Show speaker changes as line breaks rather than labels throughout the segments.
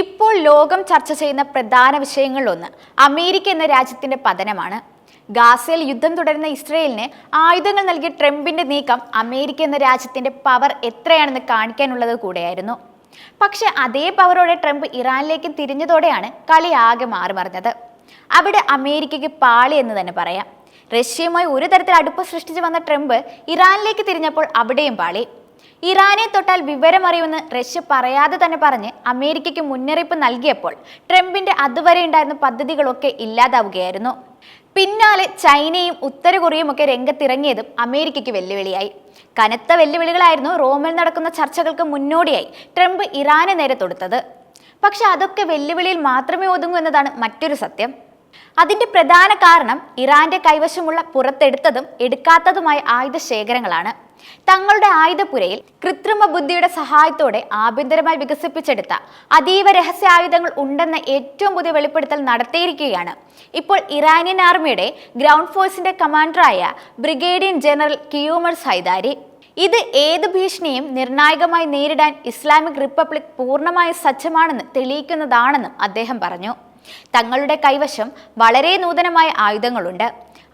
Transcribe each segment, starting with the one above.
ഇപ്പോൾ ലോകം ചർച്ച ചെയ്യുന്ന പ്രധാന വിഷയങ്ങളിലൊന്ന് അമേരിക്ക എന്ന രാജ്യത്തിന്റെ പതനമാണ്. ഗാസയിൽ യുദ്ധം തുടരുന്ന ഇസ്രയേലിന് ആയുധങ്ങൾ നൽകിയ ട്രംപിന്റെ നീക്കം അമേരിക്ക എന്ന രാജ്യത്തിന്റെ പവർ എത്രയാണെന്ന് കാണിക്കാനുള്ളത് കൂടെയായിരുന്നു. പക്ഷെ അതേ പവറോടെ ട്രംപ് ഇറാനിലേക്ക് തിരിഞ്ഞതോടെയാണ് കളി ആകെ മാറി മറിഞ്ഞത് അവിടെ അമേരിക്കയ്ക്ക് പാളി എന്ന് തന്നെ പറയാം. റഷ്യയുമായി ഒരു തരത്തിൽ അടുപ്പം സൃഷ്ടിച്ചു വന്ന ട്രംപ് ഇറാനിലേക്ക് തിരിഞ്ഞപ്പോൾ അവിടെയും പാളി. ഇറാനെ തൊട്ടാൽ വിവരമറിയുമെന്ന് റഷ്യ പറയാതെ തന്നെ പറഞ്ഞ് അമേരിക്കയ്ക്ക് മുന്നറിയിപ്പ് നൽകിയപ്പോൾ ട്രംപിന്റെ അതുവരെ ഉണ്ടായിരുന്ന പദ്ധതികളൊക്കെ ഇല്ലാതാവുകയായിരുന്നു. പിന്നാലെ ചൈനയും ഉത്തര കൊറിയയും ഒക്കെ രംഗത്തിറങ്ങിയതും അമേരിക്കയ്ക്ക് വെല്ലുവിളിയായി. കനത്ത വെല്ലുവിളികളായിരുന്നു റോമിൽ നടക്കുന്ന ചർച്ചകൾക്ക് മുന്നോടിയായി ട്രംപ് ഇറാനെ നേരെ തൊടുത്തത്. പക്ഷെ അതൊക്കെ വെല്ലുവിളിയിൽ മാത്രമേ ഒതുങ്ങൂ എന്നതാണ് മറ്റൊരു സത്യം. അതിന്റെ പ്രധാന കാരണം ഇറാന്റെ കൈവശമുള്ള പുറത്തെടുത്തതും എടുക്കാത്തതുമായ ആയുധ ശേഖരങ്ങളാണ് തങ്ങളുടെ ആയുധപ്പുരയിൽ കൃത്രിമ ബുദ്ധിയുടെ സഹായത്തോടെ ആഭ്യന്തരമായി വികസിപ്പിച്ചെടുത്ത അതീവ രഹസ്യായുധങ്ങൾ ഉണ്ടെന്ന ഏറ്റവും പുതിയ വെളിപ്പെടുത്തൽ നടത്തിയിരിക്കുകയാണ്. ഇപ്പോൾ ഇറാനിയൻ ആർമിയുടെ ഗ്രൗണ്ട് ഫോഴ്സിന്റെ കമാൻഡറായ ബ്രിഗേഡിയൻ ജനറൽ കിയോമർ സൈദാരി. ഇത് ഏത് ഭീഷണിയും നിർണായകമായി നേരിടാൻ ഇസ്ലാമിക് റിപ്പബ്ലിക് പൂർണമായും സജ്ജമാണെന്ന് തെളിയിക്കുന്നതാണെന്നും അദ്ദേഹം പറഞ്ഞു. തങ്ങളുടെ കൈവശം വളരെ നൂതനമായ ആയുധങ്ങളുണ്ട്.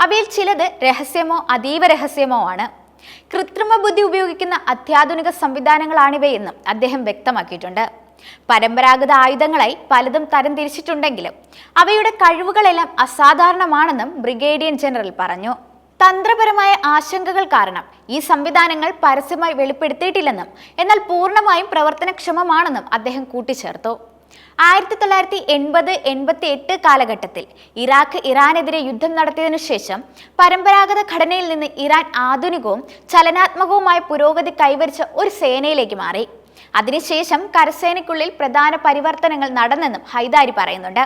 അവയിൽ ചിലത് രഹസ്യമോ അതീവ രഹസ്യമോ ആണ്. കൃത്രിമ ബുദ്ധി ഉപയോഗിക്കുന്ന അത്യാധുനിക സംവിധാനങ്ങളാണിവയെന്നും അദ്ദേഹം വ്യക്തമാക്കിയിട്ടുണ്ട്. പരമ്പരാഗത ആയുധങ്ങളായി പലതും തരംതിരിച്ചിട്ടുണ്ടെങ്കിലും അവയുടെ കഴിവുകളെല്ലാം അസാധാരണമാണെന്നും ബ്രിഗേഡിയൻ ജനറൽ പറഞ്ഞു. തന്ത്രപരമായ ആശങ്കകൾ കാരണം ഈ സംവിധാനങ്ങൾ പരസ്യമായി വെളിപ്പെടുത്തിയിട്ടില്ലെന്നും എന്നാൽ പൂർണമായും പ്രവർത്തനക്ഷമമാണെന്നും അദ്ദേഹം കൂട്ടിച്ചേർത്തു. ആയിരത്തി തൊള്ളായിരത്തി എൺപത് എൺപത്തി എട്ട് കാലഘട്ടത്തിൽ ഇറാഖ് ഇറാനെതിരെ യുദ്ധം നടത്തിയതിനു ശേഷം പരമ്പരാഗത ഘടനയിൽ നിന്ന് ഇറാൻ ആധുനികവും ചലനാത്മകവുമായ പുരോഗതി കൈവരിച്ച ഒരു സേനയിലേക്ക് മാറി. അതിനുശേഷം കരസേനയ്ക്കുള്ളിൽ പ്രധാന പരിവർത്തനങ്ങൾ നടന്നെന്നും ഹൈദാരി പറയുന്നുണ്ട്.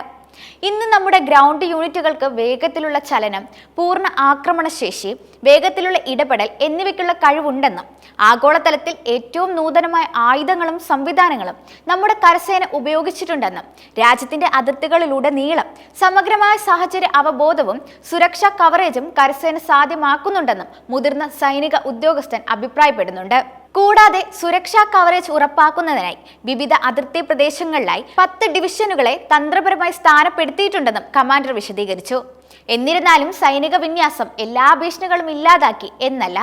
ഇന്ന് നമ്മുടെ ഗ്രൗണ്ട് യൂണിറ്റുകൾക്ക് വേഗത്തിലുള്ള ചലനം പൂർണ ആക്രമണശേഷി വേഗത്തിലുള്ള ഇടപെടൽ എന്നിവയ്ക്കുള്ള കഴിവുണ്ടെന്നും ആഗോളതലത്തിൽ ഏറ്റവും നൂതനമായ ആയുധങ്ങളും സംവിധാനങ്ങളും നമ്മുടെ കരസേന ഉപയോഗിച്ചിട്ടുണ്ടെന്നും രാജ്യത്തിന്റെ അതിർത്തികളിലൂടെ നീളം സമഗ്രമായ സാഹചര്യ അവബോധവും സുരക്ഷാ കവറേജും കരസേന സാധ്യമാക്കുന്നുണ്ടെന്നും മുതിർന്ന സൈനിക ഉദ്യോഗസ്ഥൻ അഭിപ്രായപ്പെടുന്നുണ്ട്. കൂടാതെ സുരക്ഷാ കവറേജ് ഉറപ്പാക്കുന്നതിനായി വിവിധ അതിർത്തി പ്രദേശങ്ങളിലായി പത്ത് ഡിവിഷനുകളെ തന്ത്രപരമായി സ്ഥാനപ്പെടുത്തിയിട്ടുണ്ടെന്നും കമാൻഡർ വിശദീകരിച്ചു. എന്നിരുന്നാലും സൈനിക വിന്യാസം എല്ലാ ഭീഷണികളും ഇല്ലാതാക്കി എന്നല്ല.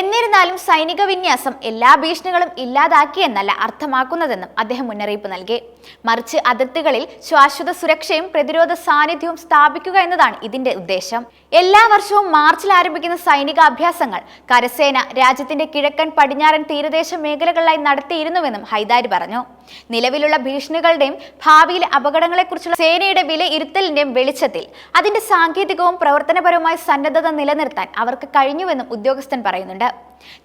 എന്നിരുന്നാലും സൈനിക വിന്യാസം എല്ലാ ഭീഷണികളും ഇല്ലാതാക്കി എന്നല്ല അർത്ഥമാക്കുന്നതെന്നും അദ്ദേഹം മുന്നറിയിപ്പ് നൽകി. മറിച്ച് അതിർത്തികളിൽ ശാശ്വത സുരക്ഷയും പ്രതിരോധ സാന്നിധ്യവും സ്ഥാപിക്കുക എന്നതാണ് ഇതിന്റെ ഉദ്ദേശം. എല്ലാ വർഷവും മാർച്ചിൽ ആരംഭിക്കുന്ന സൈനിക അഭ്യാസങ്ങൾ കരസേന രാജ്യത്തിന്റെ കിഴക്കൻ പടിഞ്ഞാറൻ തീരദേശ മേഖലകളിലായി നടത്തിയിരുന്നുവെന്നും ഹൈദാരി പറഞ്ഞു. നിലവിലുള്ള ഭീഷണികളുടെയും ഭാവിയിലെ അപകടങ്ങളെക്കുറിച്ചുള്ള സേനയുടെ വിലയിരുത്തലിന്റെയും വെളിച്ചത്തിൽ അതിന്റെ സാങ്കേതികവും പ്രവർത്തനപരവുമായ സന്നദ്ധത നിലനിർത്താൻ അവർക്ക് കഴിഞ്ഞുവെന്നും ഉദ്യോഗസ്ഥൻ പറയുന്നുണ്ട്.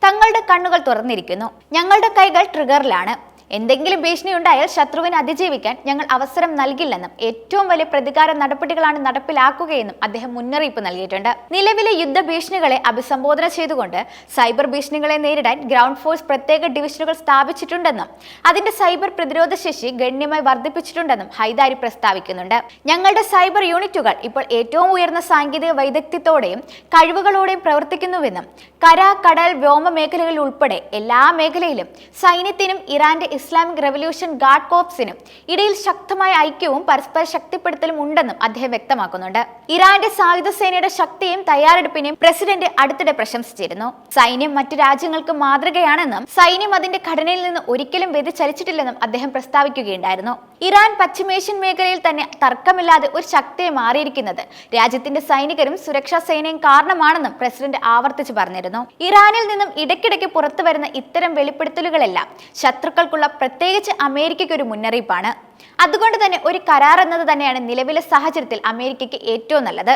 തങ്ങളുടെ കണ്ണുകൾ തുറന്നിരിക്കുന്നു. ഞങ്ങളുടെ കൈകൾ ട്രിഗറിലാണ് എന്തെങ്കിലും ഭീഷണി ഉണ്ടായാൽ ശത്രുവിനെ അതിജീവിക്കാൻ ഞങ്ങൾ അവസരം നൽകില്ലെന്നും ഏറ്റവും വലിയ പ്രതികാര നടപടികളാണ് നടപ്പിലാക്കുകയെന്നും അദ്ദേഹം മുന്നറിയിപ്പ് നൽകിയിട്ടുണ്ട്. നിലവിലെ യുദ്ധ ഭീഷണികളെ അഭിസംബോധന ചെയ്തുകൊണ്ട് സൈബർ ഭീഷണികളെ നേരിടാൻ ഗ്രൗണ്ട് ഫോഴ്സ് പ്രത്യേക ഡിവിഷനുകൾ സ്ഥാപിച്ചിട്ടുണ്ടെന്നും അതിന്റെ സൈബർ പ്രതിരോധ ശേഷി ഗണ്യമായി വർദ്ധിപ്പിച്ചിട്ടുണ്ടെന്നും ഹൈദാരി പ്രസ്താവിക്കുന്നുണ്ട്. ഞങ്ങളുടെ സൈബർ യൂണിറ്റുകൾ ഇപ്പോൾ ഏറ്റവും ഉയർന്ന സാങ്കേതിക വൈദഗ്ധ്യത്തോടെയും കഴിവുകളോടെയും പ്രവർത്തിക്കുന്നുവെന്നും കര കടൽ വ്യോമ മേഖലകളിൽ ഉൾപ്പെടെ എല്ലാ മേഖലയിലും സൈന്യത്തിനും ഇറാന്റെ ഇസ്ലാമിക് റെവല്യൂഷൻ ഗാർഡ് കോപ്സിനും ഇടയിൽ ശക്തമായ ഐക്യവും പരസ്പര ശക്തിപ്പെടുത്തലും ഉണ്ടെന്നും അദ്ദേഹം വ്യക്തമാക്കുന്നുണ്ട്. ഇറാന്റെ സായുധ സേനയുടെ ശക്തിയും തയ്യാറെടുപ്പിനെയും പ്രസിഡന്റ് അടുത്തിടെ പ്രശംസിച്ചിരുന്നു. സൈന്യം മറ്റു രാജ്യങ്ങൾക്ക് മാതൃകയാണെന്നും സൈന്യം അതിന്റെ ഘടനയിൽ നിന്ന് ഒരിക്കലും വ്യതിചലിച്ചിട്ടില്ലെന്നും അദ്ദേഹം പ്രസ്താവിക്കുകയുണ്ടായിരുന്നു. ഇറാൻ പശ്ചിമേഷ്യൻ മേഖലയിൽ തന്നെ തർക്കമില്ലാതെ ഒരു ശക്തിയെ മാറിയിരിക്കുന്നത് രാജ്യത്തിന്റെ സൈനികരും സുരക്ഷാ സേനയും കാരണമാണെന്നും പ്രസിഡന്റ് ആവർത്തിച്ചു പറഞ്ഞിരുന്നു. ഇറാനിൽ നിന്നും ഇടയ്ക്കിടയ്ക്ക് പുറത്തു വരുന്ന ഇത്തരം വെളിപ്പെടുത്തലുകളെല്ലാം ശത്രുക്കൾക്കുള്ള പ്രത്യേകിച്ച് അമേരിക്കയ്ക്ക് ഒരു മുന്നറിയിപ്പാണ്. അതുകൊണ്ട് തന്നെ ഒരു കരാർ എന്നത് തന്നെയാണ് നിലവിലെ സാഹചര്യത്തിൽ അമേരിക്കയ്ക്ക് ഏറ്റവും നല്ലത്.